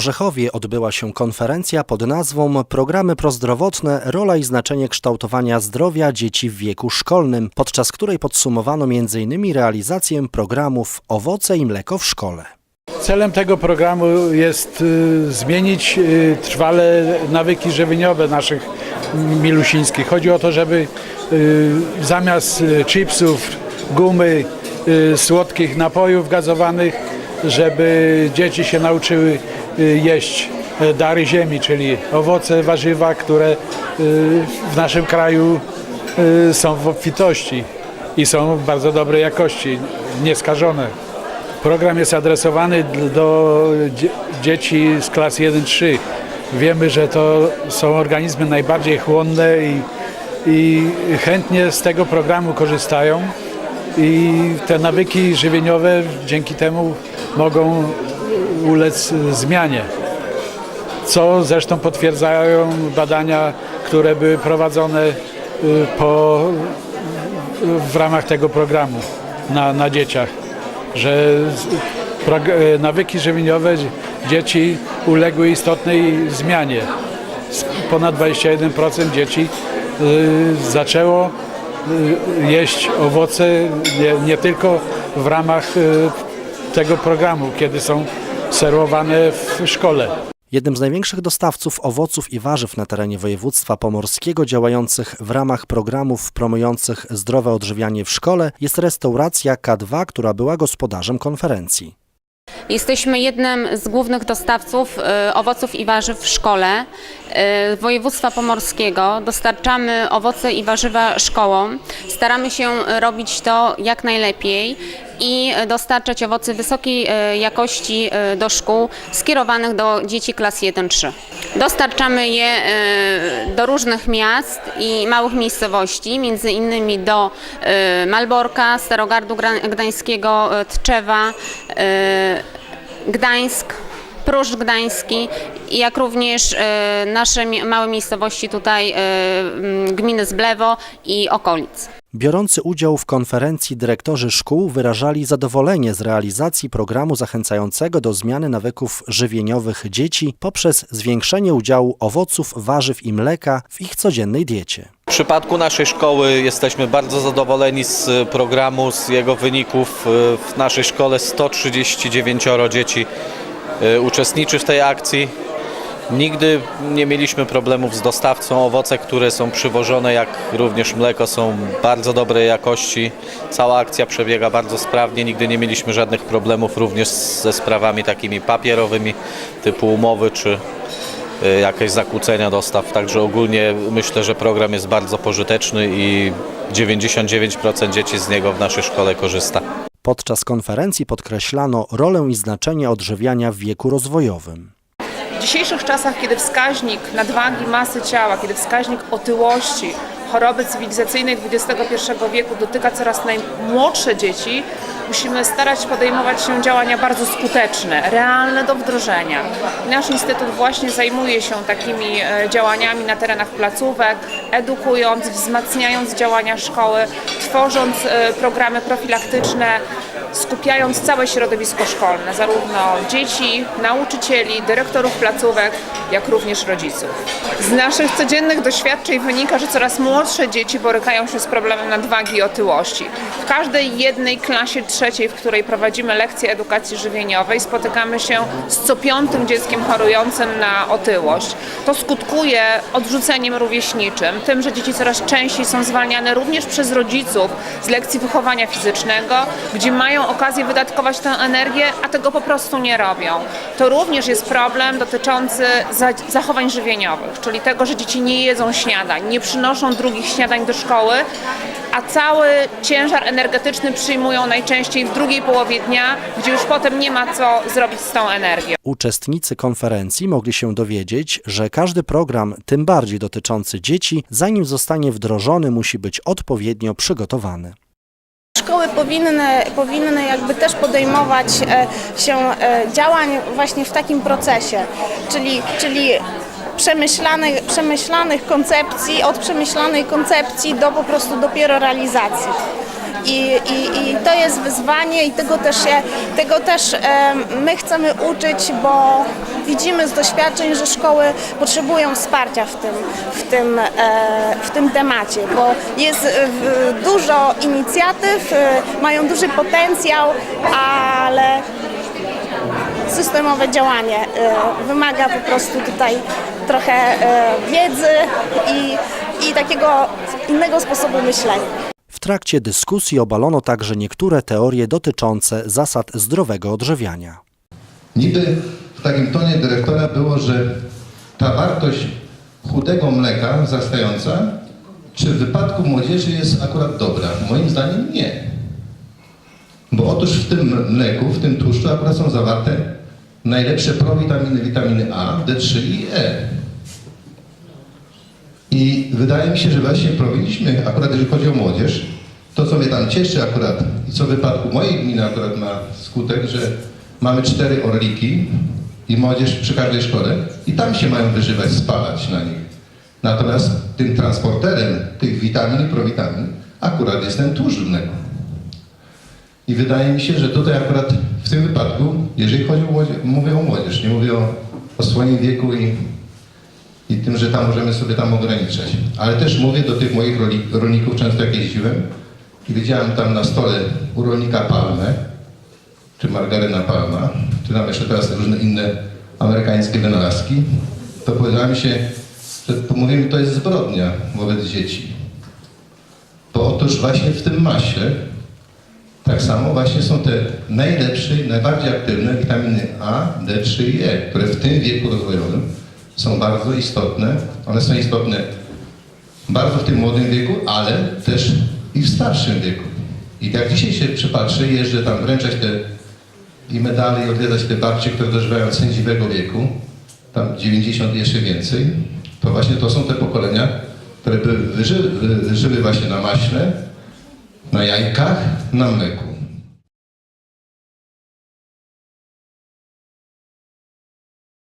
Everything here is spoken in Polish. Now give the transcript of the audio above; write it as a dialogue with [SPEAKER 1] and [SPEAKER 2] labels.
[SPEAKER 1] Orzechowie odbyła się konferencja pod nazwą Programy prozdrowotne rola i znaczenie kształtowania zdrowia dzieci w wieku szkolnym, podczas której podsumowano m.in. realizację programów Owoce i mleko w szkole.
[SPEAKER 2] Celem tego programu jest y, zmienić y, trwale nawyki żywieniowe naszych milusińskich. Chodzi o to, żeby y, zamiast chipsów, gumy, słodkich napojów gazowanych, żeby dzieci się nauczyły jeść y, dary ziemi, czyli owoce, warzywa, które y, w naszym kraju y, są w obfitości i są bardzo dobrej jakości, nieskażone. Program jest adresowany do dzie- dzieci z klas 1-3. Wiemy, że to są organizmy najbardziej chłonne i, i chętnie z tego programu korzystają i te nawyki żywieniowe dzięki temu mogą ulec zmianie. Co zresztą potwierdzają badania, które były prowadzone y, po, w ramach tego programu na, na dzieciach, że e, nawyki żywieniowe dzie- dzieci uległy istotnej zmianie. Ponad 21% dzieci zaczęło jeść owoce nie, nie tylko w ramach tego programu, kiedy są serwowane w szkole.
[SPEAKER 1] Jednym z największych dostawców owoców i warzyw na terenie województwa pomorskiego działających w ramach programów promujących zdrowe odżywianie w szkole jest restauracja K2, która była gospodarzem konferencji.
[SPEAKER 3] Jesteśmy jednym z głównych dostawców e, owoców i warzyw w szkole e, województwa pomorskiego. Dostarczamy owoce i warzywa szkołom. Staramy się robić to jak najlepiej i dostarczać owoce wysokiej e, jakości e, do szkół skierowanych do dzieci klas 1-3. Dostarczamy je e, do różnych miast i małych miejscowości, między innymi do Malborka, Starogardu Gdańskiego, Tczewa, Gdańsk, Pruszcz Gdański, jak również nasze małe miejscowości tutaj, gminy Zblewo i okolic.
[SPEAKER 1] Biorący udział w konferencji dyrektorzy szkół wyrażali zadowolenie z realizacji programu zachęcającego do zmiany nawyków żywieniowych dzieci poprzez zwiększenie udziału owoców, warzyw i mleka w ich codziennej diecie.
[SPEAKER 4] W przypadku naszej szkoły jesteśmy bardzo zadowoleni z programu, z jego wyników. W naszej szkole 139 dzieci y, uczestniczy w tej akcji. Nigdy nie mieliśmy problemów z dostawcą. Owoce, które są przywożone, jak również mleko, są bardzo dobrej jakości. Cała akcja przebiega bardzo sprawnie. Nigdy nie mieliśmy żadnych problemów również ze sprawami takimi papierowymi, typu umowy czy y, jakieś zakłócenia dostaw. Także ogólnie myślę, że program jest bardzo pożyteczny i 99% dzieci z niego w naszej szkole korzysta.
[SPEAKER 1] Podczas konferencji podkreślano rolę i znaczenie odżywiania w wieku rozwojowym.
[SPEAKER 5] W dzisiejszych czasach, kiedy wskaźnik nadwagi masy ciała, kiedy wskaźnik otyłości, choroby cywilizacyjnej XXI wieku dotyka coraz najmłodsze dzieci, musimy starać się podejmować się działania bardzo skuteczne, realne do wdrożenia. Nasz Instytut właśnie zajmuje się takimi e, działaniami na terenach placówek, edukując, wzmacniając działania szkoły, tworząc e, programy profilaktyczne, skupiając całe środowisko szkolne, zarówno dzieci, nauczycieli, dyrektorów placówek, jak również rodziców. Z naszych codziennych doświadczeń wynika, że coraz młodsze dzieci borykają się z problemem nadwagi i otyłości. W każdej jednej klasie trzeciej, w której prowadzimy lekcje edukacji żywieniowej, spotykamy się z co piątym dzieckiem chorującym na otyłość. To skutkuje odrzuceniem rówieśniczym, tym, że dzieci coraz częściej są zwalniane również przez rodziców z lekcji wychowania fizycznego, gdzie mają okazję wydatkować tę energię, a tego po prostu nie robią. To również jest problem dotyczący za- zachowań żywieniowych, czyli tego, że dzieci nie jedzą śniadań, nie przynoszą drugich śniadań do szkoły, a cały ciężar energetyczny przyjmują najczęściej w drugiej połowie dnia, gdzie już potem nie ma co zrobić z tą energią.
[SPEAKER 1] Uczestnicy konferencji mogli się dowiedzieć, że każdy program, tym bardziej dotyczący dzieci, zanim zostanie wdrożony, musi być odpowiednio przygotowany.
[SPEAKER 6] Szkoły powinny, powinny jakby też podejmować e, się e, działań właśnie w takim procesie, czyli, czyli przemyślanych, przemyślanych koncepcji, od przemyślanej koncepcji do po prostu dopiero realizacji. I, i, I to jest wyzwanie i tego też, się, tego też e, my chcemy uczyć, bo widzimy z doświadczeń, że szkoły potrzebują wsparcia w tym, w tym, e, w tym temacie, bo jest e, dużo inicjatyw, e, mają duży potencjał, ale systemowe działanie wymaga po prostu tutaj trochę wiedzy i, i takiego innego sposobu myślenia.
[SPEAKER 1] W trakcie dyskusji obalono także niektóre teorie dotyczące zasad zdrowego odżywiania.
[SPEAKER 7] Niby w takim tonie dyrektora było, że ta wartość chudego mleka wzrastająca, czy w wypadku młodzieży jest akurat dobra? Moim zdaniem nie. Bo otóż w tym mleku, w tym tłuszczu akurat są zawarte najlepsze prowitaminy, witaminy A, D3 i E. I wydaje mi się, że właśnie powinniśmy, akurat jeżeli chodzi o młodzież, to co mnie tam cieszy akurat i co w wypadku mojej gminy akurat ma skutek, że mamy cztery orliki i młodzież przy każdej szkole i tam się mają wyżywać, spalać na nich. Natomiast tym transporterem tych witamin i prowitamin akurat jest ten tłuszcz w mleku. I wydaje mi się, że tutaj akurat w tym wypadku, jeżeli chodzi o młodzież, mówię o młodzież, nie mówię o, o swoim wieku i i tym, że tam możemy sobie tam ograniczać. Ale też mówię do tych moich rolników, często jak jeździłem i widziałem tam na stole u rolnika palmę, czy margaryna palma, czy tam jeszcze teraz różne inne amerykańskie wynalazki, to powiedziała mi się, że mówimy, to jest zbrodnia wobec dzieci. Bo otóż właśnie w tym maśle tak samo właśnie są te najlepsze i najbardziej aktywne witaminy A, D3 i E, które w tym wieku rozwojowym są bardzo istotne. One są istotne bardzo w tym młodym wieku, ale też i w starszym wieku. I jak dzisiaj się przypatrzy, jeżdżę tam wręczać te i medale i odwiedzać te babcie, które dożywają sędziwego wieku, tam 90 i jeszcze więcej, to właśnie to są te pokolenia, które by wyży, wy, żyły właśnie na maśle, na jajkach, na mleku.